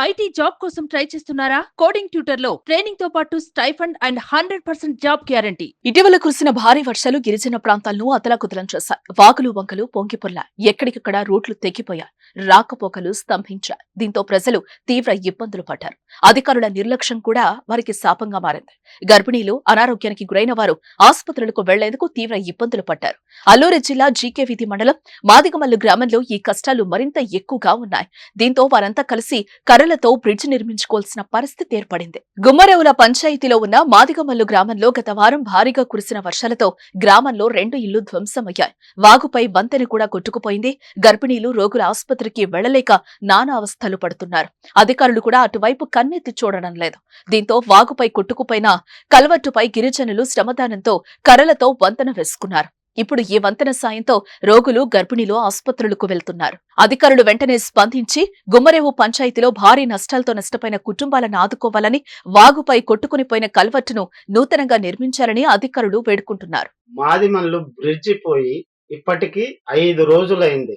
IT job కోసం try చేస్తున్నారా? Coding ట్యూటర్లో ట్రైనింగ్తో పాటు stipend and hundred percent job guarantee. ఇటీవల కురిసిన భారీ వర్షాలు గిరిజన ప్రాంతాలను అతలాకుతలం చేశాయి వాగులు వంకలు పొంగిపొర్లాయి ఎక్కడికక్కడ రోడ్లు తెగిపోయాయి రాకపోకలు స్తంభించాయి దీంతో ప్రజలు తీవ్ర ఇబ్బందులు పడ్డారు. అధికారుల నిర్లక్ష్యం కూడా వారికి శాపంగా మారింది. గర్భిణీలు అనారోగ్యానికి గురైన వారు ఆసుపత్రులకు వెళ్ళేందుకు తీవ్ర ఇబ్బందులు పడ్డారు. అల్లూరి జిల్లా జీకే వీధి మండలం మాదిగమల్లు గ్రామంలో ఈ కష్టాలు మరింత ఎక్కువగా ఉన్నాయి. దీంతో వారంతా కలిసి కర్రలతో బ్రిడ్జ్ నిర్మించుకోవాల్సిన పరిస్థితి ఏర్పడింది. గుమ్మరేవుల పంచాయతీలో ఉన్న మాదిగమల్లు గ్రామంలో గత వారం భారీగా కురిసిన వర్షాలతో గ్రామంలో రెండు ఇళ్ళు ధ్వంసమయ్యాయి. వాగుపై బంతెని కూడా కొట్టుకుపోయింది. గర్భిణీలు రోగుల ఆసుపత్రికి వెళ్ళలేక నానా అవస్థలు పడుతున్నారు. అధికారులు కూడా అటువైపు కన్నెత్తి చూడడం లేదు. దీంతో వాగుపై కొట్టుకుపోయిన కలవట్టుపై గిరిజనులు శ్రమదానంతో కర్రలతో వంతెన వేసుకున్నారు. ఇప్పుడు ఈ వంతెన సాయంతో రోగులు గర్భిణీలు ఆసుపత్రులకు వెళ్తున్నారు. అధికారులు వెంటనే స్పందించి గుమ్మరేవు పంచాయతీలో భారీ నష్టాలతో నష్టపోయిన కుటుంబాలను ఆదుకోవాలని వాగుపై కొట్టుకుని పోయిన కల్వర్టును నూతనంగా నిర్మించాలని అధికారులు వేడుకుంటున్నారు. మాదిమల్లు బ్రిడ్జి పోయి ఇప్పటికీ ఐదు రోజులైంది.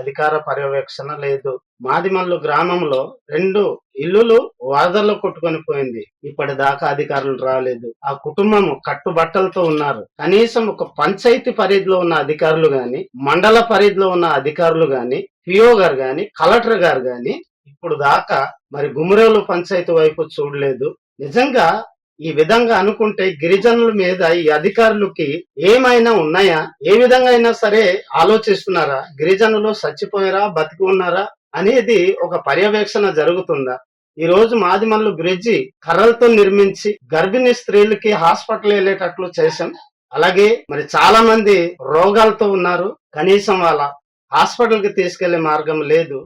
అధికార పర్యవేక్షణ లేదు. మాదిమల్లు గ్రామంలో రెండు ఇల్లులు వరదల్లో కొట్టుకొని పోయింది. ఇప్పటిదాకా అధికారులు రాలేదు. ఆ కుటుంబం కట్టుబట్టలతో ఉన్నారు. కనీసం ఒక పంచాయతీ పరిధిలో ఉన్న అధికారులు గాని మండల పరిధిలో ఉన్న అధికారులు గాని పిఓ గారు గాని కలెక్టర్ గారు గాని ఇప్పుడు దాకా మరి గుమ్మరేలు పంచాయతీ వైపు చూడలేదు. నిజంగా ఈ విధంగా అనుకుంటే గిరిజనుల మీద ఈ అధికారులకి ఏమైనా ఉన్నాయా? ఏ విధంగా అయినా సరే ఆలోచిస్తున్నారా? గిరిజనులు చచ్చిపోయారా? బతికి ఉన్నారా? అనేది ఒక పర్యవేక్షణ జరుగుతుందా? ఈ రోజు మాదిమల్లు బ్రిడ్జి కర్రలతో నిర్మించి గర్భిణీ స్త్రీలకి హాస్పిటల్ వెళ్ళేటట్లు చేశాం. అలాగే మరి చాలా మంది రోగాలతో ఉన్నారు. కనీసం వాళ్ళ హాస్పిటల్కి తీసుకెళ్ళే మార్గం లేదు.